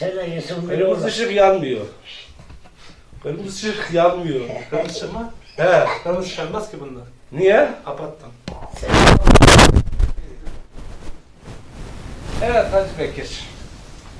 Yusuf Kırmızı ışık yanmıyor. Kırmızı ışık yanmıyor. Konuşma. He. Konuşulmaz ki bunlar. Niye? Kapattım. Evet Hacı Bekir.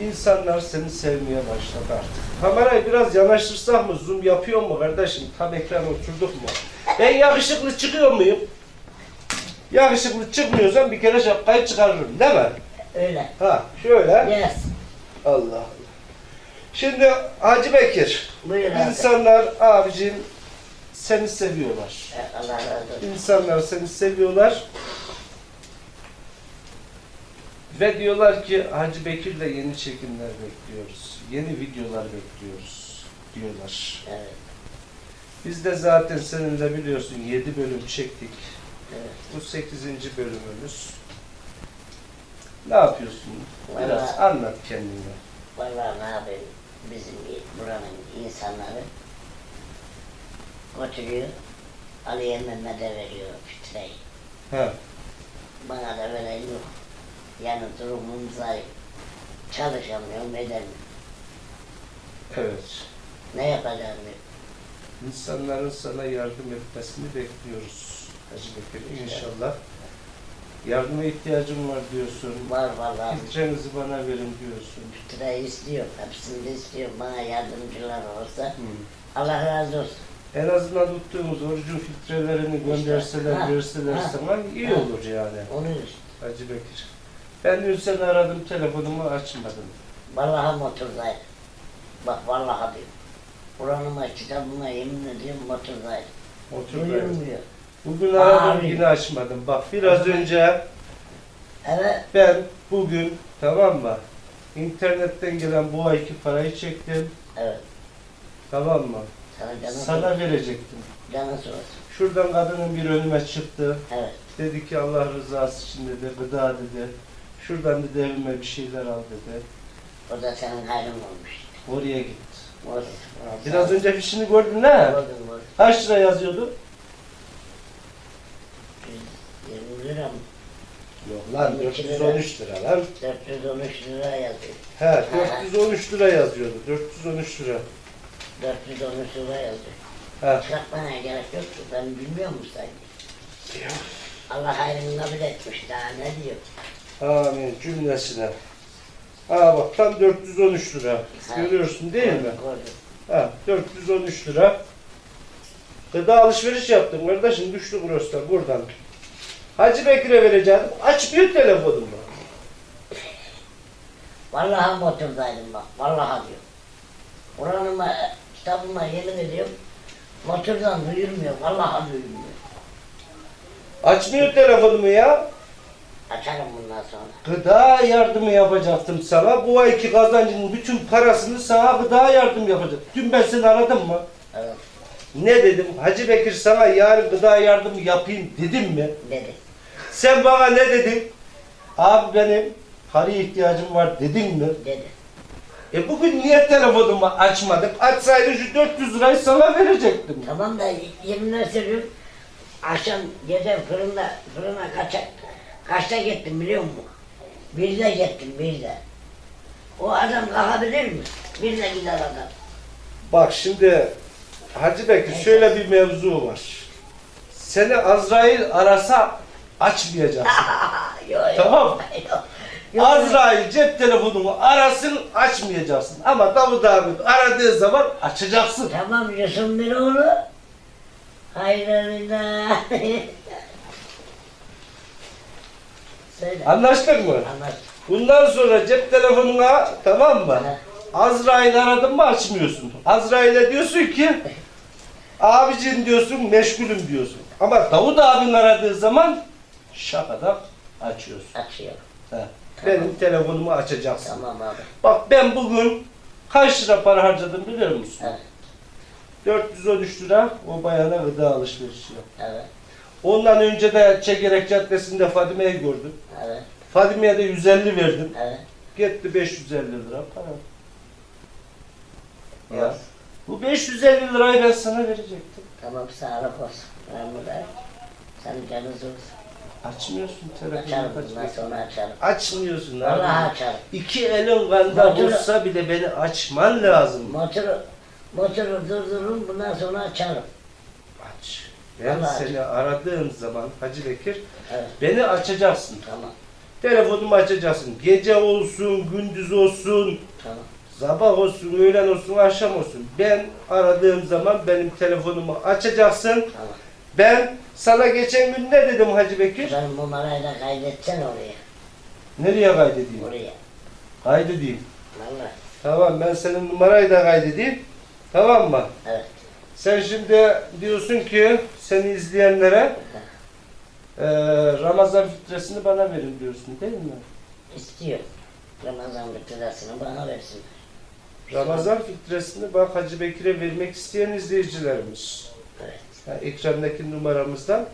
İnsanlar seni sevmeye başladı artık. Kamerayı biraz yanaştırsak mı? Zoom yapıyor mu kardeşim? Tam ekran oturduk mu? Ben yakışıklı çıkıyor muyum? Yakışıklı çıkmıyorsam bir kere şapkayı çıkarırım değil mi? Öyle. Ha şöyle. Yes. Allah Allah. Şimdi Hacı Bekir. Buyur abi. İnsanlar abicim seni seviyorlar. Allah razı olsun. İnsanlar seni seviyorlar. Ve diyorlar ki Hacı Bekir'le yeni çekimler bekliyoruz. Yeni videolar bekliyoruz diyorlar. Evet. Biz de zaten seninle biliyorsun 7 bölüm çektik. Evet. Bu 8. bölümümüz. Ne yapıyorsun? Biraz Vallahi- anlat kendini. Vallahi ne yapayım? Bizim buranın insanları götürüyor. Ali'ye Mehmet'e veriyor fitreyi. Ha. Bana da veren yok. Yani durumum zayıf. Çalışamıyorum, edemiyorum. Evet. Ne yapacağım? İnsanların sana yardım etmesini bekliyoruz. Hacı Bekir inşallah. Yardıma ihtiyacım var diyorsun. Var vallahi. Filtrenizi bana verin diyorsun. Fitreyi istiyorum, hepsini istiyorum. Bana yardımcılar olsa Hı. Allah razı olsun. En azından tuttuğumuz orucun filtrelerini gönderseler, ha, verseler ha, sana iyi ha. olur yani. Onu işte. Hacı Bekir. Ben dün seni aradım, telefonumu açmadın. Vallahi motordaydım. Bak vallahi diyorum. Kur'an'ıma, kitabıma yemin ediyorum motordaydım. Otur Duyulmuyor. Bugün aradım Abi. yine açmadım. Bak biraz önce Evet. ben bugün tamam mı? İnternetten gelen bu ayki parayı çektim. Evet. Tamam mı? Sana canın Sana verecektim. Canın olsun. Şuradan kadının bir önüme çıktı. Evet. Dedi ki Allah rızası için dedi, gıda dedi. Şuradan dedi evime bir şeyler al dedi. O da senin hayrın olmuş. Oraya git. Olsun. Biraz önce fişini gördün ne? Gördüm gördüm. Kaç lira yazıyordu? 120 lira mı? Yok lan 413 lira lan. 413 lira yazıyor. He 413 lira yazıyordu. 413 lira. 413 lira yazıyor. He. Çıkartmana gerek yok ki. Ben bilmiyor musun sanki? Allah hayrını kabul etmiş. Daha ne diyor? Amin cümlesine. Ha bak tam 413 lira. Görüyorsun değil mi? Gördüm. Ha 413 lira. Gıda alışveriş yaptım kardeşim düştü burası buradan. Hacı Bekir'e vereceğim. Açmıyor telefonumu. Vallahi motordaydım bak. Vallahi diyor. Kur'an'ıma, kitabıma yemin ediyorum. Motordan duyurmuyor. Vallahi duyurmuyor. Açmıyor telefonumu ya. Açarım bundan sonra. Gıda yardımı yapacaktım sana. Bu ayki kazancının bütün parasını sana gıda yardım yapacak. Dün ben seni aradım mı? Evet. Ne dedim? Hacı Bekir sana yarın gıda yardımı yapayım dedim mi? Dedi. Sen bana ne dedin? Abi benim paraya ihtiyacım var dedin mi? Dedi. E bugün niye telefonumu açmadık? Açsaydın şu 400 lirayı sana verecektim. Tamam da yeminler söylüyorum. Akşam gece fırında, fırına kaça, kaçta gittim biliyor musun? Birde gittim birde. O adam kalkabilir mi? Birde gider adam. Bak şimdi Hacı Bekir şöyle bir mevzu var. Seni Azrail arasa açmayacaksın. Tamam. Yok. Azrail cep telefonumu arasın açmayacaksın. Ama Davut abi aradığı zaman açacaksın. Tamam Yusuf Miroğlu. Hayrına. Söyle. Anlaştık mı? Anlaştık. Bundan sonra cep telefonuna tamam mı? Azrail aradın mı açmıyorsun. Azrail'e diyorsun ki abicim diyorsun meşgulüm diyorsun. Ama Davut abin aradığı zaman şakadan açıyorsun. Açıyor. He. Benim telefonumu açacaksın. Tamam abi. Bak ben bugün kaç lira para harcadım biliyor musun? Evet. 413 lira o bayana gıda alışverişi yaptım. Evet. Ondan önce de Çekerek Caddesi'nde Fadime'yi gördüm. Evet. Fadime'ye de 150 verdim. Evet. Gitti 550 lira para. Ya. Bu 550 lirayı ben sana verecektim. Tamam sağlık olsun. Ben buradayım. Senin canın olsun. Açmıyorsun telefonu Açarım bundan Bekir. sonra açarım. Açmıyorsun Vallahi abi. açarım. İki elin kanda Motoru- olsa bile beni açman lazım. Motoru, motoru durdurun bundan sonra açarım. Aç. Ben Vallahi seni aradığım zaman Hacı Bekir Evet beni açacaksın. tamam Telefonumu açacaksın. Gece olsun, gündüz olsun, tamam. Sabah olsun, öğlen olsun, akşam olsun. Ben aradığım zaman benim telefonumu açacaksın. Tamam. Ben sana geçen gün ne dedim Hacı Bekir? Sen numarayı da kaydetsen oraya. Nereye kaydedeyim? Oraya. Kaydedeyim. Vallahi. Tamam ben senin numarayı da kaydedeyim. Tamam mı? Evet. Sen şimdi diyorsun ki seni izleyenlere eee Ramazan filtresini bana verin diyorsun değil mi? İstiyor. Ramazan bütçesini bana versin. Ramazan filtresini bak Hacı Bekir'e vermek isteyen izleyicilerimiz. Evet. Yani ekrandaki numaramızdan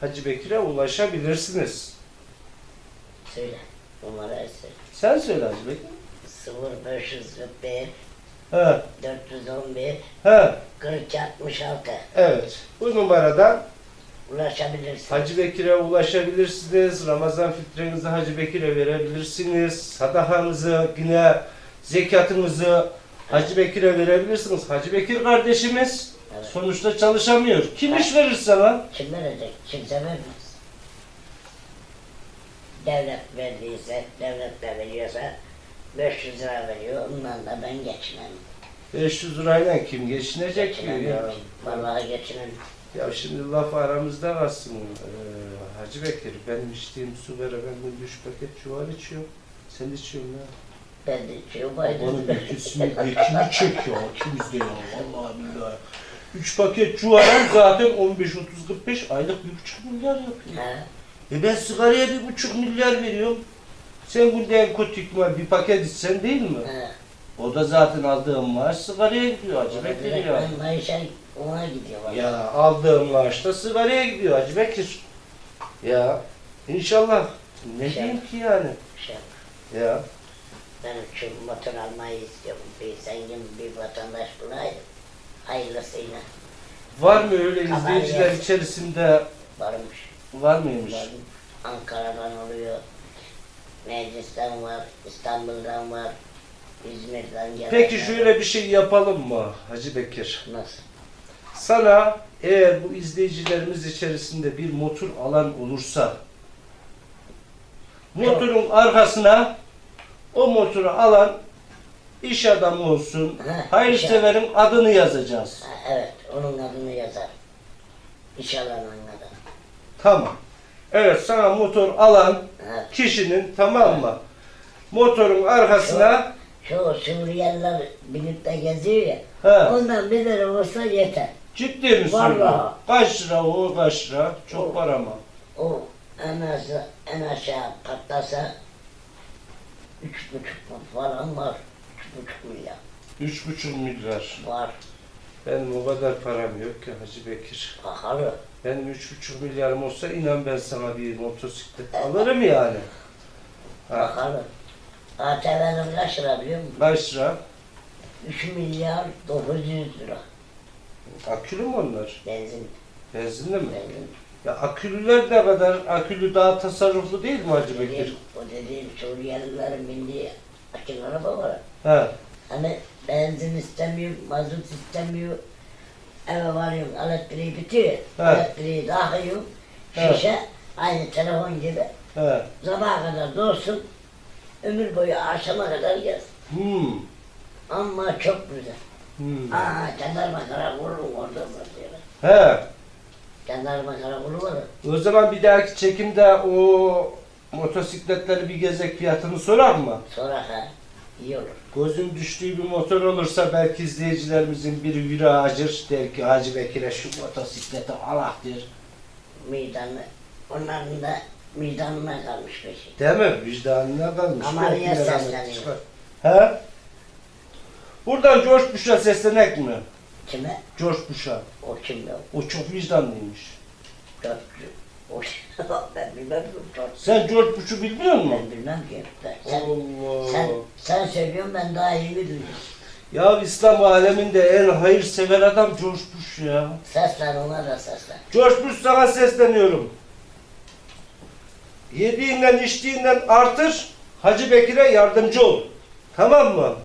Hacı Bekir'e ulaşabilirsiniz. Söyle. Numarayı söyle. Sen söyle Hacı Bekir. 0541 He, 411 he, 42 66 evet. Bu numaradan ulaşabilirsin. Hacı Bekir'e ulaşabilirsiniz. Ramazan filtrenizi Hacı Bekir'e verebilirsiniz. Sadakanızı, yine zekatınızı Hacı Bekir'e verebilirsiniz. Hacı Bekir kardeşimiz Evet. sonuçta çalışamıyor. Kim iş verir sana? Kim verecek? Kimse vermez. Devlet verdiyse, devlet de veriyorsa 500 lira veriyor. Ondan da ben geçinemem. 500 lirayla kim geçinecek ki ya? Geçinemiyorum. Vallahi geçinemem. Ya şimdi laf aramızda kalsın. Ee, Hacı Bekir benim içtiğim su vere ben günde 3 paket çuval içiyorum. Sen içiyorsun ya. Ben de içiyorum. Onun ötesini ekini çek ya. İkimiz de ya. Vallahi billahi. 3 paket çuvalam zaten 15-30-45 aylık 1,5 milyar yapıyor. Ha, E ben sigaraya 1,5 milyar veriyorum. Sen günde en kötü bir paket içsen değil mi? ha. O da zaten aldığım maaş sigaraya gidiyor Hacı Bekir ya. Ben ona gidiyor. vallahi. Ya aldığım maaş da sigaraya gidiyor Hacı Bekir. Ya inşallah. Ne İnşallah. diyeyim ki yani? Şey, Ya ben şu motor almayı istiyorum. Bir zengin bir vatandaş bulayım. Hayırlısıyla var mı öyle Haber izleyiciler içerisinde varmış. var mıymış? Var. Ankara'dan oluyor. Meclis'ten var, İstanbul'dan var, İzmir'den gelen. Peki şöyle bir şey yapalım mı Hacı Bekir? Nasıl? Sana eğer bu izleyicilerimiz içerisinde bir motor alan olursa motorun arkasına o motoru alan iş adamı olsun, Ha, hayırseverin adını yazacağız. Ha, evet, onun adını yazar. İş alanının adı. Tamam. Evet sana motor alan Ha, kişinin tamam mı? Motorun arkasına şu Suriyeliler binip de geziyor ya, he, ondan bir lira olsa yeter. ciddi misin? Vallahi. Kaç lira o kaç lira? Çok para mı? O en az en aşağı patlasa üç buçuk falan var. Üç buçuk milyar Üç buçuk milyar. var. Benim o kadar param yok ki Hacı Bekir. Pahalı. Benim üç buçuk milyarım olsa inan ben sana bir motosiklet alırım yani. Ha, Pahalı. ATV'nin kaç lira biliyor musun? kaç lira? 3 milyar 900 lira. Akülü mü onlar? Benzin. Benzinli mi? Benzin. Ya akülüler ne kadar? Akülü daha tasarruflu değil mi Hacı Bekir? O dediğim Suriyelilerin bindiği akıl araba var. He. Hani benzin istemiyor, mazot istemiyor. Eve varıyorum, elektriği bitiyor. Evet. Elektriği takıyorum. Evet. Şişe, aynı telefon gibi. He. Sabaha kadar dursun. Ömür boyu akşama kadar gez. Hmm. Ama çok güzel. Hmm. Aa, jandarma karakolu orada var diyorlar. He. Jandarma karakolu var. O zaman bir dahaki çekimde o motosikletleri bir gezek fiyatını sorar mı? Sonra ha, iyi olur. Gözün düştüğü bir motor olursa belki izleyicilerimizin biri yüreği acır der ki Hacı Bekir'e şu motosikleti alak der. Meydanı, onların da meydanına kalmış peşi. Değil mi? Vicdanına kalmış. Ama Belki niye merhamet sesleniyor? çıkar. He? Buradan Bush'a seslenek mi? Kime? George Bush'a. O kimde o? O çok vicdanlıymış. Dörtlü. O ben bilmem ki. Dört. Sen George Bush'u bilmiyor musun? Ben bilmem ki. Sen, Allah. sen, sen söylüyorsun ben daha iyi biliyorum. Ya İslam aleminde en hayırsever adam George Bush ya. Seslen ona da seslen. George Bush sana sesleniyorum. Yediğinden içtiğinden artır. Hacı Bekir'e yardımcı ol. Tamam mı?